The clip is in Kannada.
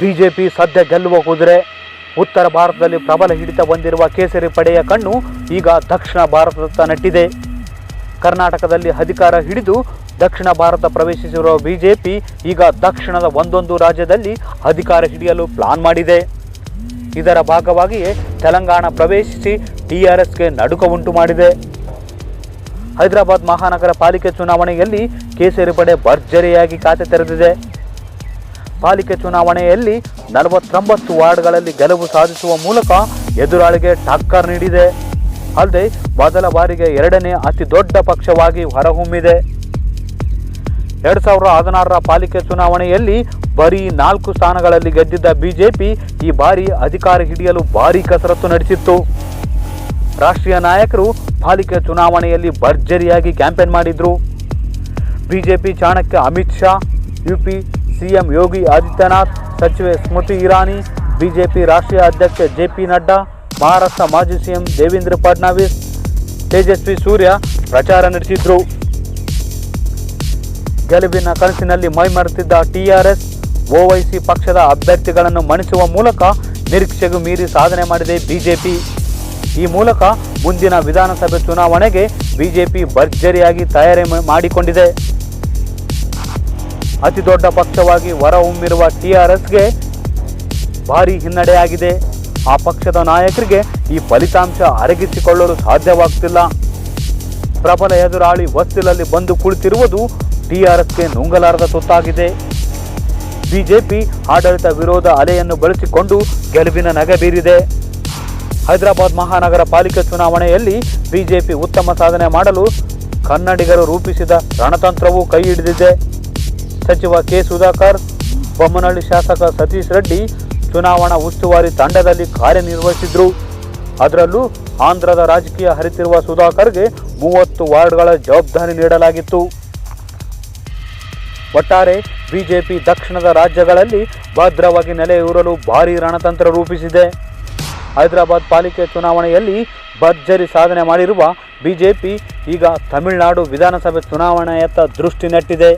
ಬಿಜೆಪಿ ಸದ್ಯ ಗೆಲ್ಲುವ ಕುದುರೆ. ಉತ್ತರ ಭಾರತದಲ್ಲಿ ಪ್ರಬಲ ಹಿಡಿತ ಹೊಂದಿರುವ ಕೇಸರಿ ಪಡೆಯ ಕಣ್ಣು ಈಗ ದಕ್ಷಿಣ ಭಾರತದತ್ತ ನೆಟ್ಟಿದೆ. ಕರ್ನಾಟಕದಲ್ಲಿ ಅಧಿಕಾರ ಹಿಡಿದು ದಕ್ಷಿಣ ಭಾರತ ಪ್ರವೇಶಿಸಿರುವ ಬಿಜೆಪಿ ಈಗ ದಕ್ಷಿಣದ ಒಂದೊಂದು ರಾಜ್ಯದಲ್ಲಿ ಅಧಿಕಾರ ಹಿಡಿಯಲು ಪ್ಲಾನ್ ಮಾಡಿದೆ. ಇದರ ಭಾಗವಾಗಿಯೇ ತೆಲಂಗಾಣ ಪ್ರವೇಶಿಸಿ ಟಿಆರ್ಎಸ್ಗೆ ನಡುಕ ಉಂಟು ಮಾಡಿದೆ. ಹೈದರಾಬಾದ್ ಮಹಾನಗರ ಪಾಲಿಕೆ ಚುನಾವಣೆಯಲ್ಲಿ ಕೇಸರಿ ಪಡೆ ಭರ್ಜರಿಯಾಗಿ ಖಾತೆ ತೆರೆದಿದೆ. ಪಾಲಿಕೆ ಚುನಾವಣೆಯಲ್ಲಿ ನಲವತ್ತೊಂಬತ್ತು ವಾರ್ಡ್ಗಳಲ್ಲಿ ಗೆಲುವು ಸಾಧಿಸುವ ಮೂಲಕ ಎದುರಾಳಿಗೆ ಟಕ್ಕರ್ ನೀಡಿದೆ. ಅಲ್ಲದೆ ಮೊದಲ ಬಾರಿಗೆ ಎರಡನೇ ಅತಿ ದೊಡ್ಡ ಪಕ್ಷವಾಗಿ ಹೊರಹೊಮ್ಮಿದೆ. ಎರಡು ಸಾವಿರದ ಹದಿನಾರರ ಪಾಲಿಕೆ ಚುನಾವಣೆಯಲ್ಲಿ ಬರೀ ನಾಲ್ಕು ಸ್ಥಾನಗಳಲ್ಲಿ ಗೆದ್ದಿದ್ದ ಬಿಜೆಪಿ ಈ ಬಾರಿ ಅಧಿಕಾರ ಹಿಡಿಯಲು ಭಾರೀ ಕಸರತ್ತು ನಡೆಸಿತ್ತು. ರಾಷ್ಟ್ರೀಯ ನಾಯಕರು ಪಾಲಿಕೆ ಚುನಾವಣೆಯಲ್ಲಿ ಭರ್ಜರಿಯಾಗಿ ಕ್ಯಾಂಪೇನ್ ಮಾಡಿದ್ರು. BJP Chanakya Amit Shah UP CM Yogi Adityanath, ಸಚಿವೆ ಸ್ಮೃತಿ ಇರಾನಿ, ಬಿಜೆಪಿ ರಾಷ್ಟ್ರೀಯ ಅಧ್ಯಕ್ಷ ಜೆ ಪಿ ನಡ್ಡಾ, ಮಹಾರಾಷ್ಟ್ರ ಮಾಜಿ ಸಿಎಂ ದೇವೇಂದ್ರ ಫಡ್ನವೀಸ್, ತೇಜಸ್ವಿ ಸೂರ್ಯ ಪ್ರಚಾರ ನಡೆಸಿದ್ರು. ಗೆಲುವಿನ ಕನಸಿನಲ್ಲಿ ಮೈಮರೆತಿದ್ದ ಟಿಆರ್ಎಸ್ ಓವೈಸಿ ಪಕ್ಷದ ಅಭ್ಯರ್ಥಿಗಳನ್ನು ಮಣಿಸುವ ಮೂಲಕ ನಿರೀಕ್ಷೆಗೂ ಮೀರಿ ಸಾಧನೆ ಮಾಡಿದೆ ಬಿಜೆಪಿ ಈ ಮೂಲಕ ಮುಂದಿನ ವಿಧಾನಸಭೆ ಚುನಾವಣೆಗೆ ಬಿಜೆಪಿ ಭರ್ಜರಿಯಾಗಿ ತಯಾರಿ ಮಾಡಿಕೊಂಡಿದೆ. ಅತಿ ದೊಡ್ಡ ಪಕ್ಷವಾಗಿ ಹೊರಹೊಮ್ಮಿರುವ ಎಸ್ಗೆ ಭಾರಿ ಹಿನ್ನಡೆಯಾಗಿದೆ. ಆ ಪಕ್ಷದ ನಾಯಕರಿಗೆ ಈ ಫಲಿತಾಂಶ ಅರಗಿಸಿಕೊಳ್ಳಲು ಸಾಧ್ಯವಾಗುತ್ತಿಲ್ಲ ಪ್ರಬಲ ಎದುರಾಳಿ ಹೊಸ್ತಿಲಲ್ಲಿ ಬಂದು ಕುಳಿತಿರುವುದು ಟಿಆರ್ಎಸ್ಗೆ ನುಂಗಲಾರದ ತುತ್ತಾಗಿದೆ. ಬಿಜೆಪಿ ಆಡಳಿತ ವಿರೋಧ ಅಲೆಯನ್ನು ಬಳಸಿಕೊಂಡು ಗೆಲುವಿನ ನಗೆ ಬೀರಿದೆ. ಹೈದರಾಬಾದ್ ಮಹಾನಗರ ಪಾಲಿಕೆ ಚುನಾವಣೆಯಲ್ಲಿ ಬಿಜೆಪಿ ಉತ್ತಮ ಸಾಧನೆ ಮಾಡಲು ಕನ್ನಡಿಗರು ರೂಪಿಸಿದ ರಣತಂತ್ರವೂ ಕೈ ಹಿಡಿದಿದೆ. ಸಚಿವ ಕೆ ಸುಧಾಕರ್, ಬೊಮ್ಮನಹಳ್ಳಿ ಶಾಸಕ ಸತೀಶ್ ರೆಡ್ಡಿ ಚುನಾವಣಾ ಉಸ್ತುವಾರಿ ತಂಡದಲ್ಲಿ ಕಾರ್ಯನಿರ್ವಹಿಸಿದ್ರು. ಅದರಲ್ಲೂ ಆಂಧ್ರದ ರಾಜಕೀಯ ಹರಿತಿರುವ ಸುಧಾಕರ್ಗೆ ಮೂವತ್ತು ವಾರ್ಡ್ಗಳ ಜವಾಬ್ದಾರಿ ನೀಡಲಾಗಿತ್ತು. ಒಟ್ಟಾರೆ ಬಿಜೆಪಿ ದಕ್ಷಿಣದ ರಾಜ್ಯಗಳಲ್ಲಿ ಭದ್ರವಾಗಿ ನೆಲೆಯೂರಲು ಭಾರೀ ರಣತಂತ್ರ ರೂಪಿಸಿದೆ. ಹೈದರಾಬಾದ್ ಪಾಲಿಕೆ ಚುನಾವಣೆಯಲ್ಲಿ ಭರ್ಜರಿ ಸಾಧನೆ ಮಾಡಿರುವ ಬಿಜೆಪಿ ಈಗ ತಮಿಳುನಾಡು ವಿಧಾನಸಭೆ ಚುನಾವಣೆಯತ್ತ ದೃಷ್ಟಿ ನೆಟ್ಟಿದೆ.